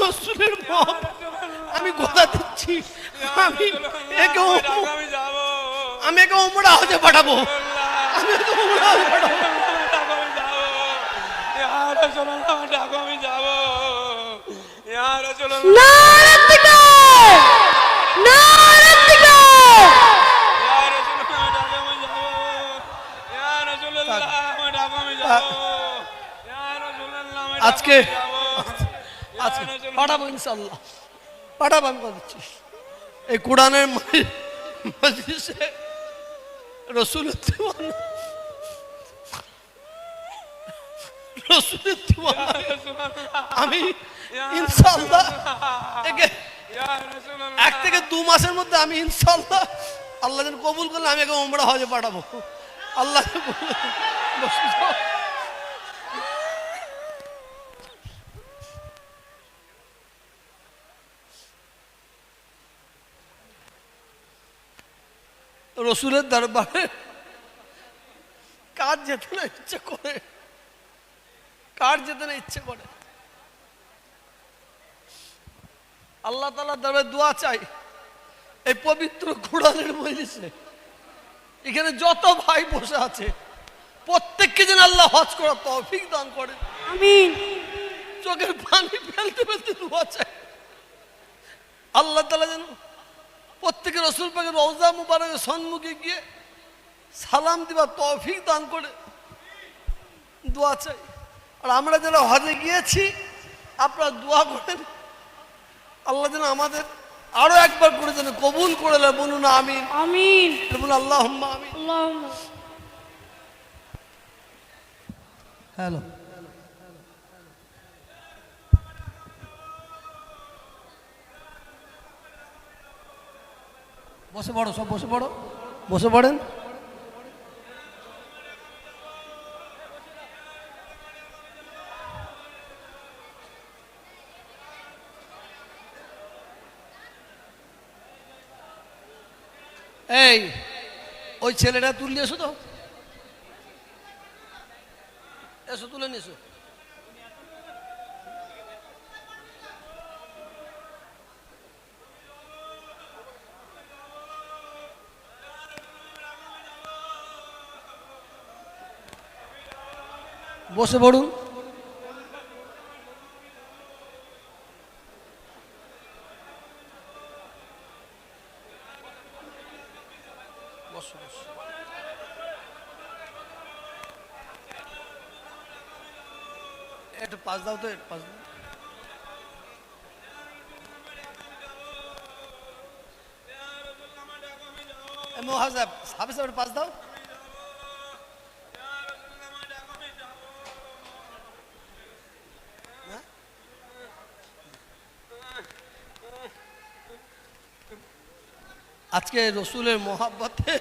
রসুলের মহব্বত আমি কথা দিচ্ছি। আমি একে আমি একে উমরা হতে পাঠাবো। আমি একে উমরা হজে পাঠাবো। আমি যাব। ইয়ার আজকে আজকে পাঠাবো ইনশাল্লাহ পাঠাবো আমি কথা এই কোরআনের মজলিসে রসুলের আমি ইনশাল্লাহ একে এক থেকে দু মাসের মধ্যে আমি ইনশাল্লাহ আল্লাহ যেন কবুল করলে আমি একে ওমরা হজে পাঠাবো। আল্লাহ রসুলের দরবারে কার যেতে না ইচ্ছে করে? কার যেতে না ইচ্ছে করে? আল্লাহ তালা দরবারে দোয়া চাই। এই পবিত্র কোরআনের মজলিসে। এখানে যত ভাই বসে আছে প্রত্যেককে যেন আল্লাহ হজ করার তৌফিক দান করে। আমিন। চোখের পানি ফেলতে ফেলতে দোয়া চাই। আল্লাহ তালা যেন প্রত্যেকের রসুল পাকে রওজা মুবারকের সম্মুখে গিয়ে সালাম দিবা তৌফিক দান করে দোয়া চাই। আর আমরা যারা হজে গিয়েছি আপনারা দোয়া করেন। আল্লাহ যেন আমাদের আরও একবার করে যেন কবুল করে নেয়। বলুন আমিন। আমিন। বলুন আল্লাহ আমিন। হ্যালো। বসে পড়ো, সব বসে পড়ো। বসে পড়েন। এই, ওই ছেলেটা তুললে এসো তো। এসো, তুলে নিয়ে বসে পড়ুন। পাস দাও তো পাস দাও। হাফিজ সাহেবের দাও। আজকে রসুলের মোহাব্বতে